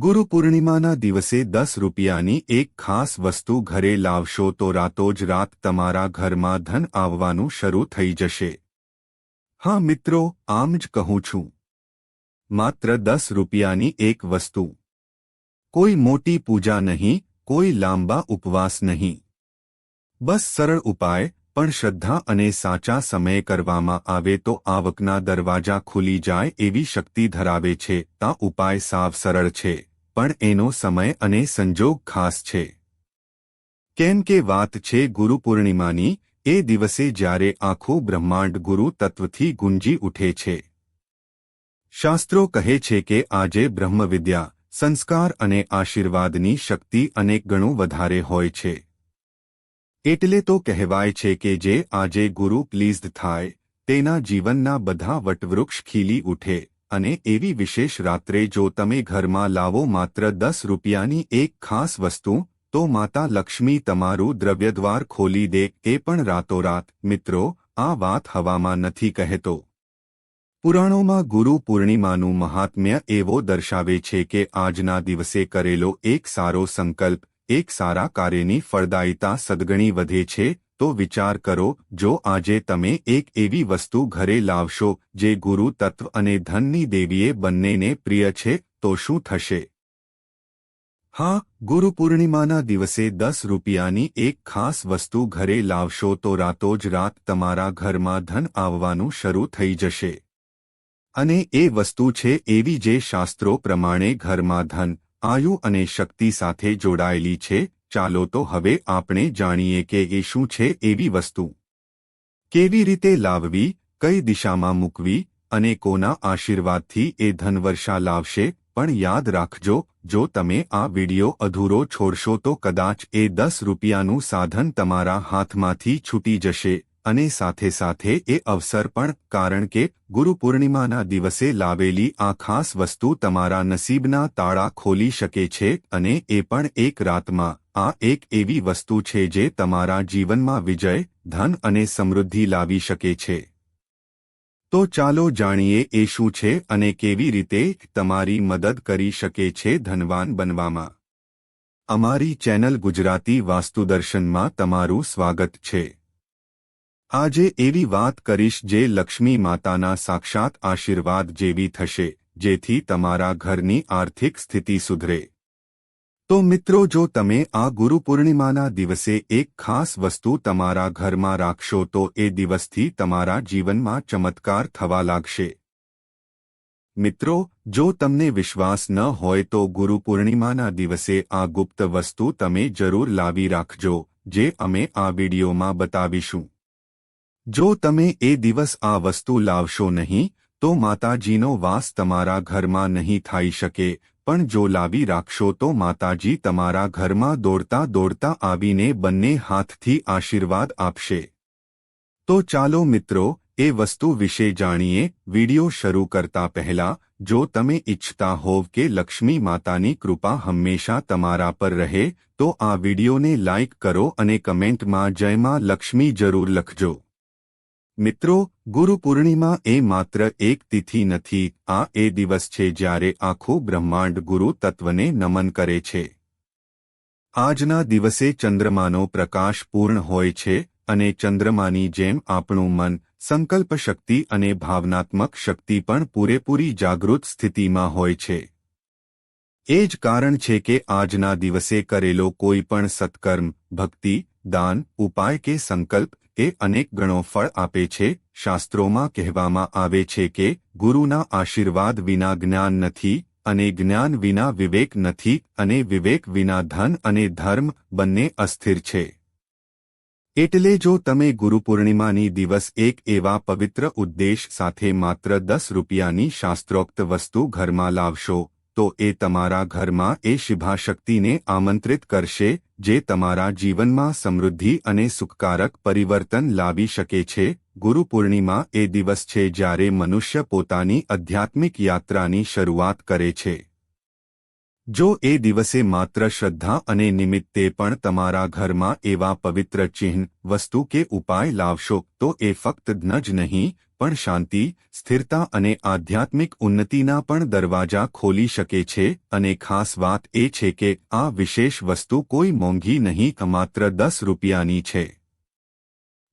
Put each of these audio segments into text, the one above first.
ગુરુ પૂર્ણિમાના દિવસે દસ રૂપિયાની એક ખાસ વસ્તુ ઘરે લાવશો તો રાતો જ રાત તમારા ઘરમાં ધન આવવાનું શરૂ થઈ જશે. હા મિત્રો, આમ જ કહું છું. માત્ર દસ રૂપિયાની એક વસ્તુ. કોઈ મોટી પૂજા નહીં, કોઈ લાંબા ઉપવાસ નહીં. બસ સરળ ઉપાય, પણ શ્રદ્ધા અને સાચા સમયે કરવામાં આવે તો આવકના દરવાજા ખુલી જાય એવી શક્તિ ધરાવે છે આ ઉપાય સાવ સરળ છે. પણ એનો સમય અને સંજોગ ખાસ છે. કેમ કે વાત છે ગુરુ પૂર્ણિમાની, એ દિવસે જ્યારે આખું બ્રહ્માંડ ગુરુ તત્વથી ગુંજી ઉઠે છે. શાસ્ત્રો કહે છે કે આજે બ્રહ્મવિદ્યા, સંસ્કાર અને આશીર્વાદની શક્તિ અનેક ગણું વધારે હોય છે. એટલે તો કહેવાય છે કે જે આજે ગુરુ પ્લીઝડ થાય, તેના જીવનના બધા વટવૃક્ષ ખીલી ઉઠે. અને એવી વિશેષ રાત્રે જો તમે ઘરમાં લાવો માત્ર દસ રૂપિયાની એક ખાસ વસ્તુ, તો માતા લક્ષ્મી તમારું દ્રવ્યદ્વાર ખોલી દે, એ પણ રાતોરાત. મિત્રો, આ વાત હવામાં નથી કહેતો. પુરાણોમાં ગુરુ પૂર્ણિમાનું મહાત્મ્ય એવો દર્શાવે છે કે આજના દિવસે કરેલો એક સારો સંકલ્પ, એક સારા કાર્યની ફળદાયિતા સદગણી વધે છે તો વિચાર કરો, જો આજે તમે એક એવી વસ્તુ ઘરે લાવશો, જે ગુરુ તત્વ અને ધનની દેવીએ બંનેને પ્રિય છે, તો શું થશે? હા, ગુરુ પૂર્ણિમાના દિવસે દસ રૂપિયાની એક ખાસ વસ્તુ ઘરે લાવશો તો રાતો જ રાત તમારા ઘરમાં ધન આવવાનું શરૂ થઈ જશે. અને એ વસ્તુ છે એવી જે શાસ્ત્રો પ્રમાણે ઘરમાં ધન, આયુ અને શક્તિ સાથે જોડાયેલી છે ચાલો તો હવે આપણે જાણીએ કે એ શું છે એવી વસ્તુ. કેવી રીતે લાવવી, કઈ દિશામાં મૂકવી અને કોના આશીર્વાદથી એ ધનવર્ષા લાવશે, પણ યાદ રાખજો, જો તમે આ વિડિયો અધૂરો છોડશો તો કદાચ એ દસ રૂપિયાનું સાધન તમારા હાથમાંથી છૂટી જશે. અને સાથે સાથે એ અવસર પણ, કારણ કે ગુરુ પૂર્ણિમાના દિવસે લાવેલી આ ખાસ વસ્તુ તમારા નસીબના તાળા ખોલી શકે છે અને એ પણ એક રાતમાં. આ એક એવી વસ્તુ છે જે તમારા જીવનમાં વિજય, ધન અને સમૃદ્ધિ લાવી શકે છે. તો ચાલો જાણીએ એ શું છે અને કેવી રીતે તમારી મદદ કરી શકે છે ધનવાન બનવામાં. અમારી ચેનલ ગુજરાતી વાસ્તુદર્શનમાં તમારું સ્વાગત છે. આજે એવી વાત કરીશ જે લક્ષ્મી માતાના સાક્ષાત આશીર્વાદ જેવી થશે, જેથી તમારા ઘરની આર્થિક સ્થિતિ સુધરે. તો મિત્રો, જો તમે આ ગુરુ પૂર્ણિમાના દિવસે એક ખાસ વસ્તુ તમારા ઘરમાં રાખશો, તો એ દિવસથી તમારા જીવનમાં ચમત્કાર થવા લાગશે. મિત્રો, જો તમને વિશ્વાસ ન હોય, તો ગુરુ પૂર્ણિમાના દિવસે આ ગુપ્ત વસ્તુ તમે જરૂર લાવી રાખજો, જે અમે આ વિડીયોમાં બતાવીશું. જો તમે એ દિવસ આ વસ્તુ લાવશો નહીં, તો માતાજીનો વાસ તમારા ઘરમાં નહીં થઈ શકે, પણ જો લાવી રાખશો તો માતાજી તમારા ઘરમાં દોડતા દોડતા આવીને બંને હાથથી આશીર્વાદ આપશે. તો ચાલો મિત્રો, એ વસ્તુ વિશે જાણીએ, વિડિયો શરૂ કરતા પહેલા, જો તમે ઇચ્છતા હોવ કે લક્ષ્મી માતાની કૃપા હંમેશા તમારા પર રહે, તો આ વિડિયોને લાઇક કરો અને કમેન્ટમાં જયમાં લક્ષ્મી જરૂર લખજો. મિત્રો, ગુરુ પૂર્ણિમા એ માત્ર એક તિથિ નથી, આ એ દિવસ છે જ્યારે આખું બ્રહ્માંડ ગુરુ તત્વને નમન કરે છે. આજના દિવસે ચંદ્રમાનો પ્રકાશ પૂર્ણ હોય છે અને ચંદ્રમાની જેમ આપણું મન સંકલ્પ શક્તિ અને ભાવનાત્મક શક્તિ પણ પૂરેપૂરી જાગૃત સ્થિતિમાં હોય છે. એ જ કારણ છે કે આજના દિવસે કરેલો કોઈ પણ સત્કર્મ, ભક્તિ, દાન, ઉપાય કે સંકલ્પ એ અનેક ગણો ફળ આપે છે, શાસ્ત્રોમાં કહેવામાં આવે છે કે, ગુરુના આશીર્વાદ વિના જ્ઞાન નથી અને જ્ઞાન વિના વિવેક નથી અને વિવેક વિના ધન અને ધર્મ બંને અસ્થિર છે. એટલે જો તમે ગુરુપૂર્ણિમાની દિવસ એક એવા પવિત્ર ઉદ્દેશ સાથે માત્ર દસ રૂપિયાની શાસ્ત્રોક્ત વસ્તુ ઘરમાં લાવશો તો એ તમારા ઘરમાં એ શિભાશક્તિને આમંત્રિત કરશે, જે તમારા જીવનમાં સમૃદ્ધિ અને સુખકારક પરિવર્તન લાવી શકે છે. ગુરુ પૂર્ણિમા એ દિવસ છે જ્યારે મનુષ્ય પોતાની આધ્યાત્મિક યાત્રાની શરૂઆત કરે છે. જો એ દિવસે માત્ર શ્રદ્ધા અને નિમિત્તે પણ તમારા ઘરમાં એવા પવિત્ર ચિહ્ન, વસ્તુ કે ઉપાય લાવશો, તો એ ફક્ત ન જ નહીં પણ શાંતિ, સ્થિરતા અને આધ્યાત્મિક ઉન્નતિના પણ દરવાજા ખોલી શકે છે અને ખાસ વાત એ છે કે આ વિશેષ વસ્તુ કોઈ મોંઘી નહીં માત્ર દસ રૂપિયાની છે.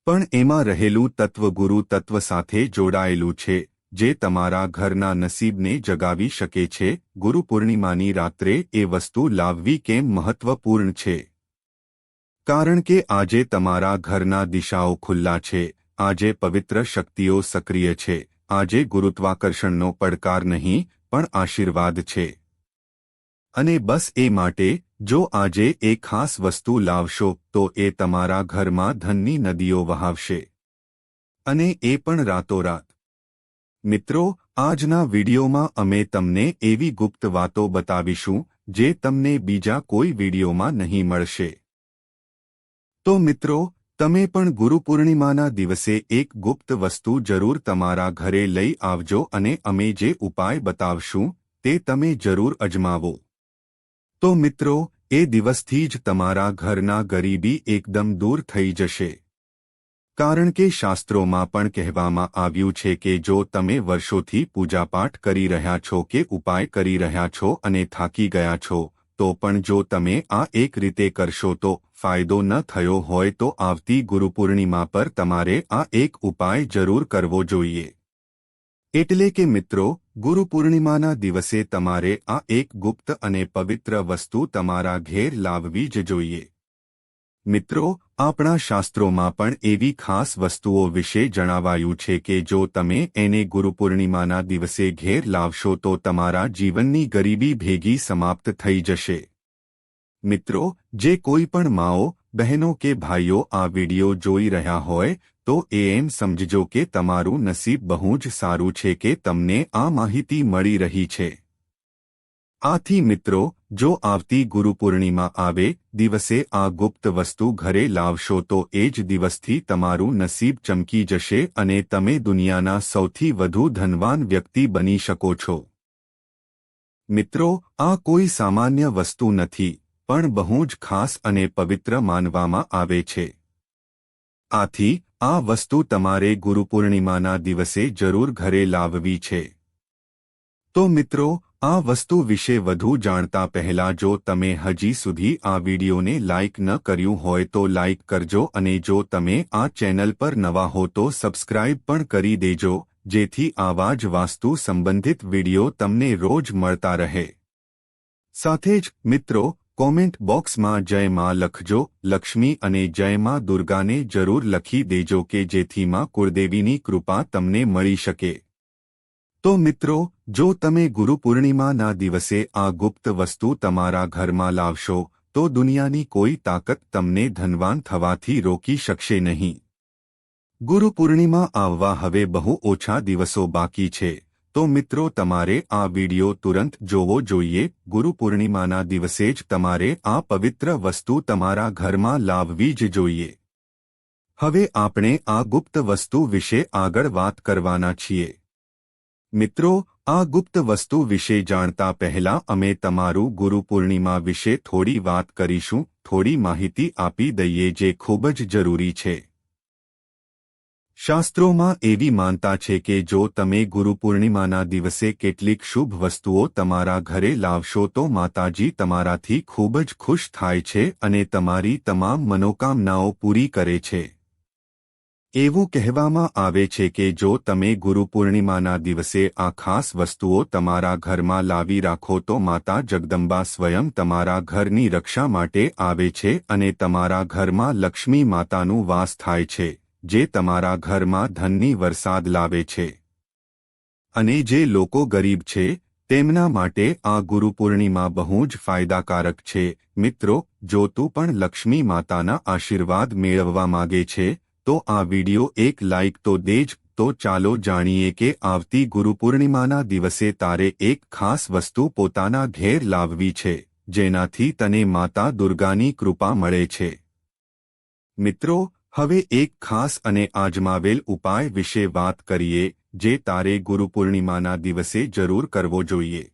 પણ એમાં રહેલું તત્વ ગુરુ તત્વ સાથે જોડાયેલું છે, જે તમારા ઘરના નસીબને જગાવી શકે છે, ગુરુ પૂર્ણિમાની રાત્રે એ વસ્તુ લાવવી કેમ મહત્વપૂર્ણ છે? કારણ કે આજે તમારા ઘરના દિશાઓ ખુલ્લા છે આજે પવિત્ર શક્તિઓ સક્રિય છે. આજે ગુરુત્વાકર્ષણનો પડકાર નહીં, પણ આશીર્વાદ છે. અને બસ એ માટે, જો આજે એ ખાસ વસ્તુ લાવશો, તો એ તમારા ઘરમાં ધનની નદીઓ વહાવશે. અને એ પણ રાતોરાત. મિત્રો, આજના વિડીયોમાં અમે તમને એવી ગુપ્ત વાતો બતાવીશું, જે તમને બીજા કોઈ વિડીયોમાં નહીં મળશે. તો મિત્રો તમે પણ ગુરુ પૂર્ણિમાના દિવસે એક ગુપ્ત વસ્તુ જરૂર તમારા ઘરે લઈ આવજો અને અમે જે ઉપાય બતાવશું, તે તમે જરૂર અજમાવો. તો મિત્રો, એ દિવસથી જ તમારા ઘરના ગરીબી એકદમ દૂર થઈ જશે. કારણ કે શાસ્ત્રોમાં પણ કહેવામાં આવ્યું છે કે જો તમે વર્ષોથી પૂજાપાઠ કરી રહ્યા છો કે ઉપાય કરી રહ્યા છો અને થાકી ગયા છો તો પણ જો તમે આ એક રીતે કરશો તો ફાયદો ન થયો હોય તો આવતી ગુરુપૂર્ણિમા પર તમારે આ એક ઉપાય જરૂર કરવો જોઈએ. એટલે કે મિત્રો, ગુરુપૂર્ણિમાના દિવસે તમારે આ એક ગુપ્ત અને પવિત્ર વસ્તુ તમારા ઘેર લાવવી જ જોઈએ. મિત્રો, આપણા શાસ્ત્રોમાં પણ એવી ખાસ વસ્તુઓ વિશે જણાવાયું છે કે જો તમે એને ગુરુપૂર્ણિમાના દિવસે ઘેર લાવશો તો તમારા જીવનની ગરીબી ભેગી સમાપ્ત થઈ જશે. મિત્રો, જે કોઈ પણ માઓ, બહેનો કે ભાઈઓ આ વિડિયો જોઈ રહ્યા હોય, તો એ એમ સમજજો કે તમારું નસીબ બહુ જ સારું છે કે તમને આ માહિતી મળી રહી છે. આથી મિત્રો જો આવતી ગુરુપૂર્ણિમા આવે, દિવસે આ ગુપ્ત વસ્તુ ઘરે લાવશો તો એ જ દિવસથી તમારું નસીબ ચમકી જશે અને તમે દુનિયાના સૌથી વધુ ધનવાન વ્યક્તિ બની શકો છો. મિત્રો, આ કોઈ સામાન્ય વસ્તુ નથી, પણ બહુ જ ખાસ અને પવિત્ર માનવામાં આવે છે. આથી, આ વસ્તુ તમારે ગુરુપૂર્ણિમાના દિવસે જરૂર ઘરે લાવવી છે. તો મિત્રો આ વસ્તુ વિશે વધુ જાણતા પહેલા જો તમે હજી સુધી આ વિડીયોને લાઇક ન કર્યું હોય તો લાઇક કરજો અને જો તમે આ ચેનલ પર નવા હો તો સબસ્ક્રાઇબ પણ કરી દેજો, જેથી આવા જ વાસ્તુ સંબંધિત વીડિયો તમને રોજ મળતા રહે. સાથે જ, મિત્રો, કોમેન્ટ બોક્સમાં જય માં લખજો, લક્ષ્મી અને જય માં દુર્ગાને જરૂર લખી દેજો કે જેથી માં કુળદેવીની કૃપા તમને મળી શકે. તો મિત્રો, જો તમે ગુરુ પૂર્ણિમાના દિવસે આ ગુપ્ત વસ્તુ તમારા ઘરમાં લાવશો, તો દુનિયાની કોઈ તાકાત તમને ધનવાન થવાથી રોકી શકશે નહીં. ગુરુ પૂર્ણિમા આવવા હવે બહુ ઓછા દિવસો બાકી છે. તો મિત્રો, તમારે આ વિડિયો તુરંત જોવો જોઈએ. ગુરુ પૂર્ણિમાના દિવસે જ તમારે આ પવિત્ર વસ્તુ તમારા ઘરમાં લાવવી જ જોઈએ. હવે આપણે આ ગુપ્ત વસ્તુ વિશે આગળ વાત કરવાના છીએ. મિત્રો, આ ગુપ્ત વસ્તુ વિશે જાણતા પહેલા અમે તમારું ગુરુ પૂર્ણિમા વિશે થોડી વાત કરીશું, થોડી માહિતી આપી દઈએ જે ખૂબ જ જરૂરી છે. શાસ્ત્રોમાં એવી માનતા છે કે જો તમે ગુરુ પૂર્ણિમાના દિવસે કેટલીક શુભ વસ્તુઓ તમારા ઘરે લાવશો તો માતાજી તમારાથી ખૂબ જ ખુશ થાય છે અને તમારી તમામ મનોકામનાઓ પૂરી કરે છે. એવું કહેવામાં આવે છે કે જો તમે ગુરુ પૂર્ણિમાના દિવસે આ ખાસ વસ્તુઓ તમારા ઘરમાં લાવી રાખો તો માતા જગદંબા સ્વયં તમારા ઘરની રક્ષા માટે આવે છે અને તમારા ઘરમાં લક્ષ્મી માતાનું વાસ થાય છે, જે તમારા ઘરમાં ધનની વરસાદ લાવે છે. અને જે લોકો ગરીબ છે, તેમના માટે આ ગુરુ પૂર્ણિમા બહુ જ ફાયદાકારક છે. મિત્રો, જો તું પણ લક્ષ્મી માતાના આશીર્વાદ મેળવવા માગે છે તો આ વિડિયો એક લાઇક તો દેજ તો ચાલો જાણીએ કે આવતી ગુરુપૂર્ણિમાના દિવસે તારે એક ખાસ વસ્તુ પોતાના ઘેર લાવવી છે, જેનાથી તને માતા દુર્ગાની કૃપા મળે છે. મિત્રો, હવે એક ખાસ અને આજમાવેલ ઉપાય વિશે વાત કરીએ, જે તારે ગુરુપૂર્ણિમાના દિવસે જરૂર કરવો જોઈએ.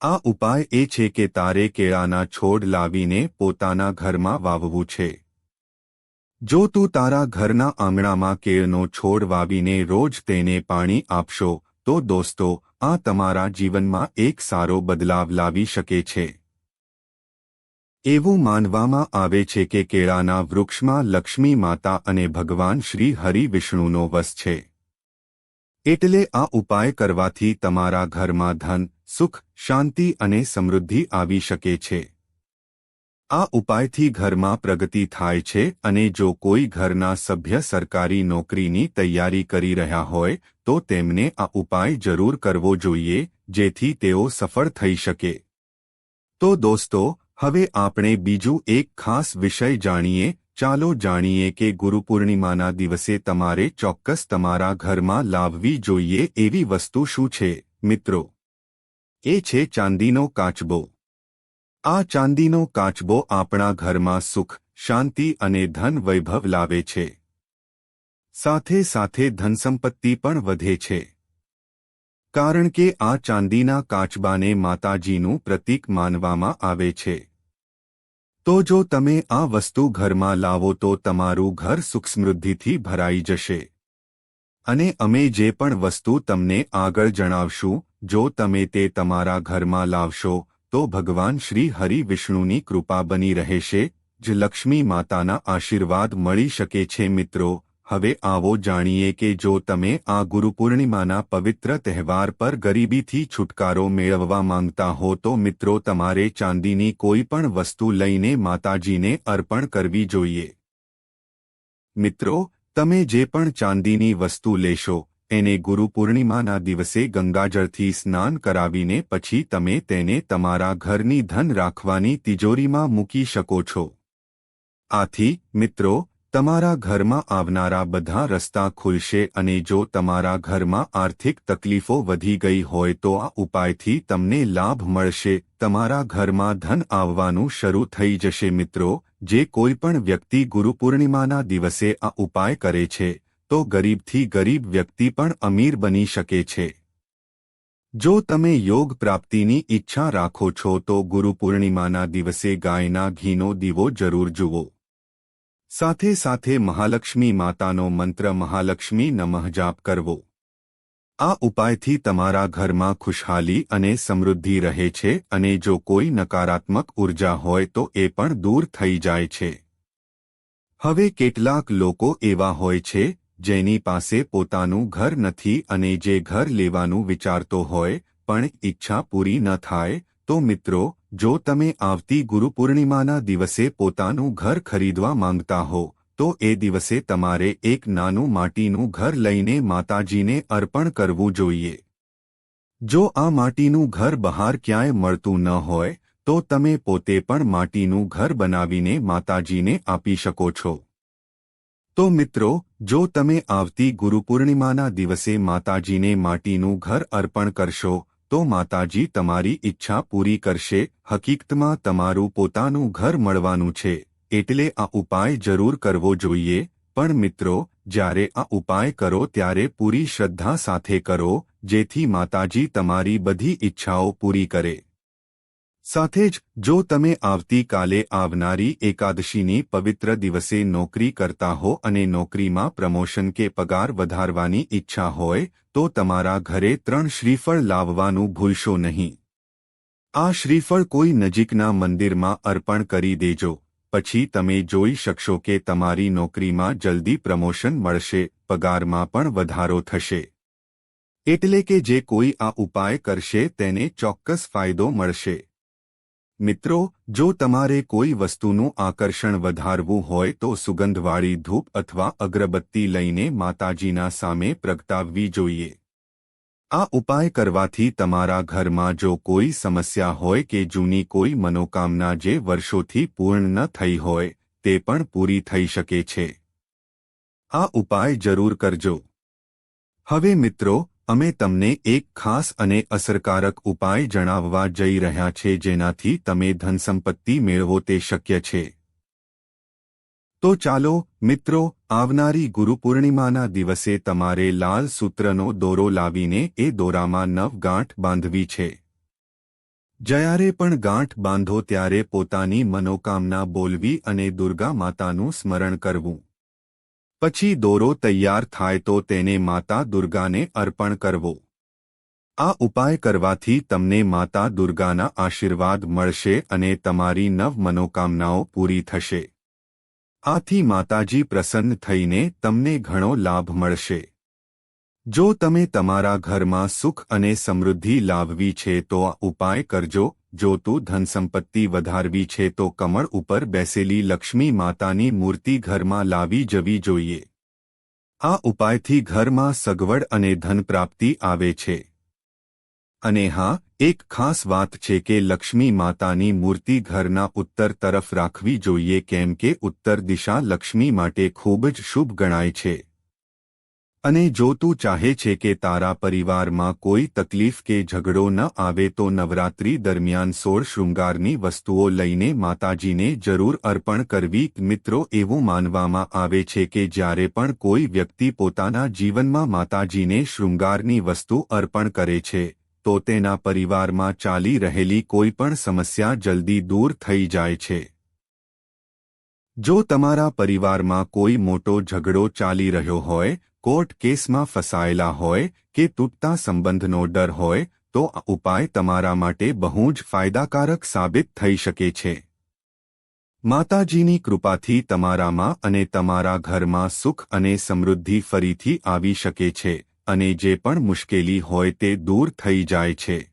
આ ઉપાય એ છે કે તારે કેળાના છોડ લાવીને પોતાના ઘરમાં વાવવું છે. જો તું તારા ઘરના આંગણામાં કેળનો છોડ વાવીને રોજ તેને પાણી આપશો, તો દોસ્તો, આ તમારા જીવનમાં એક સારો બદલાવ લાવી શકે છે. એવું માનવામાં આવે છે કે કેળાના વૃક્ષમાં લક્ષ્મી માતા અને ભગવાન શ્રી હરિ વિષ્ણુનો વસ છે. એટલે આ ઉપાય કરવાથી તમારા ઘરમાં ધન, સુખ, શાંતિ અને સમૃદ્ધિ આવી શકે છે. આ ઉપાયથી ઘરમાં પ્રગતિ થાય છે અને જો કોઈ ઘરના સભ્ય સરકારી નોકરીની તૈયારી કરી રહ્યા હોય, તો તેમને આ ઉપાય જરૂર કરવો જોઈએ, જેથી તેઓ સફળ થઈ શકે. તો દોસ્તો, હવે આપણે બીજું એક ખાસ વિષય જાણીએ. ચાલો જાણીએ કે ગુરુપૂર્ણિમાના દિવસે તમારે ચોક્કસ તમારા ઘરમાં લાવવી જોઈએ એવી વસ્તુ શું છે. મિત્રો, એ છે ચાંદીનો કાચબો. આ ચાંદીનો કાચબો આપણા ઘરમાં સુખ, શાંતિ અને ધન વૈભવ લાવે છે. સાથે સાથે ધનસંપત્તિ પણ વધે છે. કારણ કે આ ચાંદીના કાચબાને માતાજીનું પ્રતીક માનવામાં આવે છે. તો જો તમે આ વસ્તુ ઘરમાં લાવો તો તમારું ઘર સુખસમૃદ્ધિથી ભરાઈ જશે. અને અમે જે પણ વસ્તુ તમને આગળ જણાવશું, જો તમે તે તમારા ઘરમાં લાવશો તો ભગવાન શ્રી હરિ વિષ્ણુની કૃપા બની રહેશે, જ લક્ષ્મી માતાના આશીર્વાદ મળી શકે છે મિત્રો. હવે આવો જાણીએ કે જો તમે આ ગુરુપૂર્ણિમાના પવિત્ર તહેવાર પર ગરીબીથી છુટકારો મેળવવા માંગતા હો તો મિત્રો તમારે ચાંદીની કોઈ પણ વસ્તુ લઈને માતાજીને અર્પણ કરવી જોઈએ. મિત્રો, તમે જે પણ ચાંદીની વસ્તુ લેશો એને ગુરુ પૂર્ણિમાના દિવસે ગંગાજળથી સ્નાન કરાવીને પછી તમે તેને તમારા ઘરની ધન રાખવાની તિજોરીમાં મૂકી શકો છો. આથી, મિત્રો, તમારા ઘરમાં આવનારા બધા રસ્તા ખુલશે અને જો તમારા ઘરમાં આર્થિક તકલીફો વધી ગઈ હોય તો આ ઉપાયથી તમને લાભ મળશે. તમારા ઘરમાં ધન આવવાનું શરૂ થઈ જશે મિત્રો, જે કોઈપણ વ્યક્તિ ગુરુપૂર્ણિમાના દિવસે આ ઉપાય કરે છે. તો ગરીબથી ગરીબ વ્યક્તિ પણ અમીર બની શકે છે. જો તમે યોગ પ્રાપ્તિની ઈચ્છા રાખો છો તો ગુરુ પૂર્ણિમાના દિવસે ગાયના ઘીનો દીવો જરૂર જુઓ. સાથે સાથે મહાલક્ષ્મી માતાનો મંત્ર મહાલક્ષ્મી નમઃ જાપ કરવો. આ ઉપાયથી તમારા ઘરમાં ખુશહાલી અને સમૃદ્ધિ રહે છે અને જો કોઈ નકારાત્મક ઊર્જા હોય તો એ પણ દૂર થઈ જાય છે. હવે કેટલાક લોકો એવા હોય છે જેની પાસે પોતાનું ઘર નથી અને જે ઘર લેવાનું વિચારતો હોય, પણ ઈચ્છા પૂરી ન થાય, તો મિત્રો, જો તમે આવતી ગુરુપૂર્ણિમાના દિવસે પોતાનું ઘર ખરીદવા માંગતા હો, તો એ દિવસે તમારે એક નાનું માટીનું ઘર લઈને માતાજીને અર્પણ કરવું જોઈએ. જો આ માટીનું ઘર બહાર ક્યાંય મળતું ન હોય, તો તમે પોતે પણ માટીનું ઘર બનાવીને માતાજીને આપી શકો છો. તો મિત્રો, જો તમે આવતી ગુરુપૂર્ણિમાના દિવસે માતાજીને માટીનું ઘર અર્પણ કરશો, તો માતાજી તમારી ઈચ્છા પૂરી કરશે, હકીકતમાં તમારું પોતાનું ઘર મળવાનું છે, એટલે આ ઉપાય જરૂર કરવો જોઈએ, પણ મિત્રો, જ્યારે આ ઉપાય કરો ત્યારે પૂરી શ્રદ્ધા સાથે કરો, જેથી માતાજી તમારી બધી ઈચ્છાઓ પૂરી કરે. સાથે જ, જો તમે આવતીકાલે આવનારી એકાદશીની પવિત્ર દિવસે નોકરી કરતા હો અને નોકરીમાં પ્રમોશન કે પગાર વધારવાની ઈચ્છા હોય, તો તમારા ઘરે ત્રણ શ્રીફળ લાવવાનું ભૂલશો નહીં. આ શ્રીફળ કોઈ નજીકના મંદિરમાં અર્પણ કરી દેજો. પછી તમે જોઈ શકશો કે તમારી નોકરીમાં જલ્દી પ્રમોશન મળશે, પગારમાં પણ વધારો થશે. એટલે કે જે કોઈ આ ઉપાય કરશે, તેને ચોક્કસ ફાયદો મળશે. મિત્રો, જો તમારે કોઈ વસ્તુનું આકર્ષણ વધારવું હોય તો સુગંધવાળી ધૂપ અથવા અગરબત્તી લઈને માતાજીના સામે પ્રગટાવવી જોઈએ. આ ઉપાય કરવાથી તમારા ઘરમાં જો કોઈ સમસ્યા હોય કે જૂની કોઈ મનોકામના જે વર્ષોથી પૂર્ણ ન થઈ હોય, તે પણ પૂરી થઈ શકે છે. આ ઉપાય જરૂર કરજો. હવે મિત્રો અમે તમને એક ખાસ અને અસરકારક ઉપાય જણાવવા જઈ રહ્યા છે જેનાથી તમે ધનસંપત્તિ મેળવો તે શક્ય છે. તો ચાલો, મિત્રો, આવનારી ગુરુપૂર્ણિમાના દિવસે તમારે લાલ સૂત્રનો દોરો લાવીને એ દોરામાં નવ ગાંઠ બાંધવી છે. જ્યારે પણ ગાંઠ બાંધો ત્યારે પોતાની મનોકામના બોલવી અને દુર્ગા માતાનું સ્મરણ કરવું. પછી દોરો તૈયાર થાય તો તેને માતા દુર્ગાને અર્પણ કરવો. આ ઉપાય કરવાથી તમને માતા દુર્ગાના આશીર્વાદ મળશે અને તમારી નવ મનોકામનાઓ પૂરી થશે. આથી માતાજી પ્રસન્ન થઈને તમને ઘણો લાભ મળશે. જો તમે તમારા ઘરમાં સુખ અને સમૃદ્ધિ લાવવી છે તો આ ઉપાય કરજો. જો તું ધનસંપત્તિ વધારવી છે તો કમળ ઉપર બેસેલી લક્ષ્મી માતાની મૂર્તિ ઘરમાં લાવી જવી જોઈએ. આ ઉપાયથી ઘરમાં સગવડ અને ધન પ્રાપ્તિ આવે છે. અને હા, એક ખાસ વાત છે કે લક્ષ્મી માતાની મૂર્તિ ઘરના ઉત્તર તરફ રાખવી જોઈએ કેમ કે ઉત્તર દિશા લક્ષ્મી માટે ખૂબ જ શુભ ગણાય છે. અને જો તું ચાહે છે કે તારા પરિવારમાં કોઈ તકલીફ કે ઝઘડો ન આવે તો નવરાત્રી દરમિયાન સોળ શૃંગારની વસ્તુઓ લઈને માતાજીને જરૂર અર્પણ કરવી. મિત્રો, એવું માનવામાં આવે છે કે જ્યારે પણ કોઈ વ્યક્તિ પોતાના જીવનમાં માતાજીને શૃંગારની વસ્તુ અર્પણ કરે છે, તો તેના પરિવારમાં ચાલી રહેલી કોઈ પણ સમસ્યા જલ્દી દૂર થઈ જાય છે. જો તમારા પરિવારમાં કોઈ મોટો ઝઘડો ચાલી રહ્યો હોય કોર્ટ કેસમાં ફસાયેલા હોય કે તૂટતા સંબંધનો ડર હોય, તો આ ઉપાય તમારા માટે બહુ જ ફાયદાકારક સાબિત થઈ શકે છે. માતાજીની કૃપાથી તમારામાં અને તમારા ઘરમાં સુખ અને સમૃદ્ધિ ફરીથી આવી શકે છે, અને જે પણ મુશ્કેલી હોય તે દૂર થઈ જાય છે.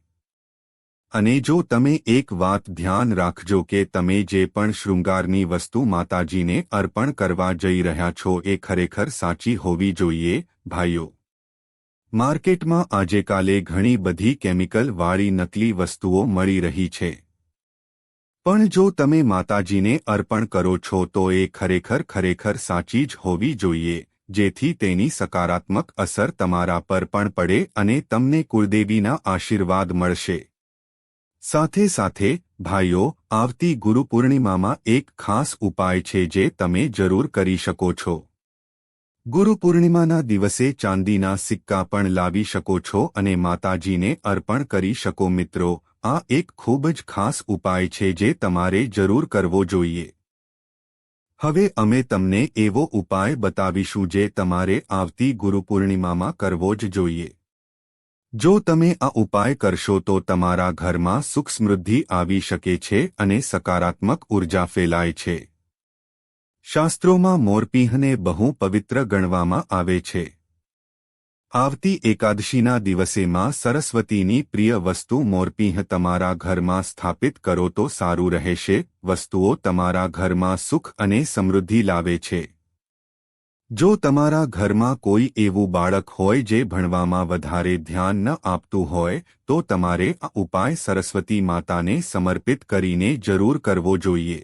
અને જો તમે એક વાત ધ્યાન રાખજો કે તમે જે પણ શૃંગારની વસ્તુ માતાજીને અર્પણ કરવા જઈ રહ્યા છો એ ખરેખર સાચી હોવી જોઈએ, ભાઈઓ. માર્કેટમાં આજેકાલે ઘણી બધી કેમિકલવાળી નકલી વસ્તુઓ મળી રહી છે. પણ જો તમે માતાજીને અર્પણ કરો છો તો એ ખરેખર ખરેખર સાચી જ હોવી જોઈએ, જેથી તેની સકારાત્મક અસર તમારા પર પણ પડે અને તમને કુળદેવીના આશીર્વાદ મળશે. સાથે સાથે ભાઈઓ, આવતી ગુરુ પૂર્ણિમામાં એક ખાસ ઉપાય છે જે તમે જરૂર કરી શકો છો. ગુરુ પૂર્ણિમાના દિવસે ચાંદીના સિક્કા પણ લાવી શકો છો અને માતાજીને અર્પણ કરી શકો મિત્રો. આ એક ખૂબ જ ખાસ ઉપાય છે જે તમારે જરૂર કરવો જોઈએ. હવે અમે તમને એવો ઉપાય બતાવીશું જે તમારે આવતી ગુરુપૂર્ણિમામાં કરવો જ જોઈએ. જો તમે આ ઉપાય કરશો તો તમારા ઘરમાં સુખ સમૃદ્ધિ આવી શકે છે અને સકારાત્મક ઊર્જા ફેલાય છે. શાસ્ત્રોમાં મોરપીહને બહુ પવિત્ર ગણવામાં આવે છે. આવતી એકાદશીના દિવસેમાં સરસ્વતીની પ્રિય વસ્તુ મોરપીહ તમારા ઘરમાં સ્થાપિત કરો તો સારું રહેશે, વસ્તુઓ તમારા ઘરમાં સુખ અને સમૃદ્ધિ લાવે છે. જો તમારા ઘરમાં કોઈ એવું બાળક હોય જે ભણવામાં વધારે ધ્યાન ન આપતું હોય, તો તમારે આ ઉપાય સરસ્વતી માતાને સમર્પિત કરીને જરૂર કરવો જોઈએ.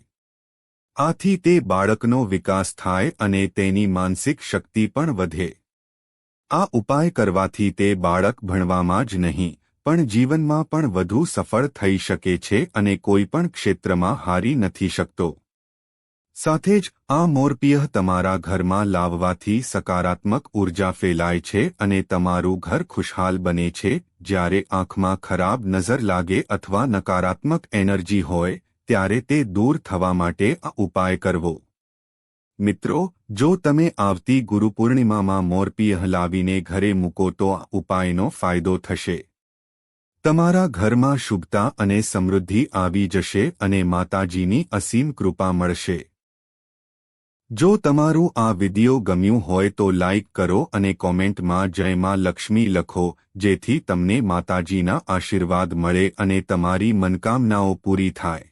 આથી તે બાળકનો વિકાસ થાય અને તેની માનસિક શક્તિ પણ વધે. આ ઉપાય કરવાથી તે બાળક ભણવામાં જ નહીં, પણ જીવનમાં પણ વધુ સફળ થઈ શકે છે અને કોઈ પણ ક્ષેત્રમાં હારી નથી શકતો. સાથે જ આ મોરપિયહ તમારા ઘરમાં લાવવાથી સકારાત્મક ઊર્જા ફેલાય છે અને તમારું ઘર ખુશહાલ બને છે, જ્યારે આંખમાં ખરાબ નજર લાગે અથવા નકારાત્મક એનર્જી હોય, ત્યારે તે દૂર થવા માટે આ ઉપાય કરવો. મિત્રો, જો તમે આવતી ગુરુપૂર્ણિમામાં મોરપીહ લાવીને ઘરે મૂકો તો આ ઉપાયનો ફાયદો થશે. તમારા ઘરમાં શુભતા અને સમૃદ્ધિ આવી જશે અને માતાજીની અસીમ કૃપા મળશે. જો તમારું આ વિડિયો ગમ્યું હોય તો લાઇક કરો અને કોમેન્ટમાં જય માં લક્ષ્મી લખો, જેથી તમને માતાજીના આશીર્વાદ મળે અને તમારી મનકામનાઓ પૂરી થાય.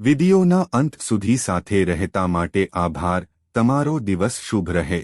વિડિયોના અંત સુધી સાથે રહેતા માટે આભાર, તમારો દિવસ શુભ રહે.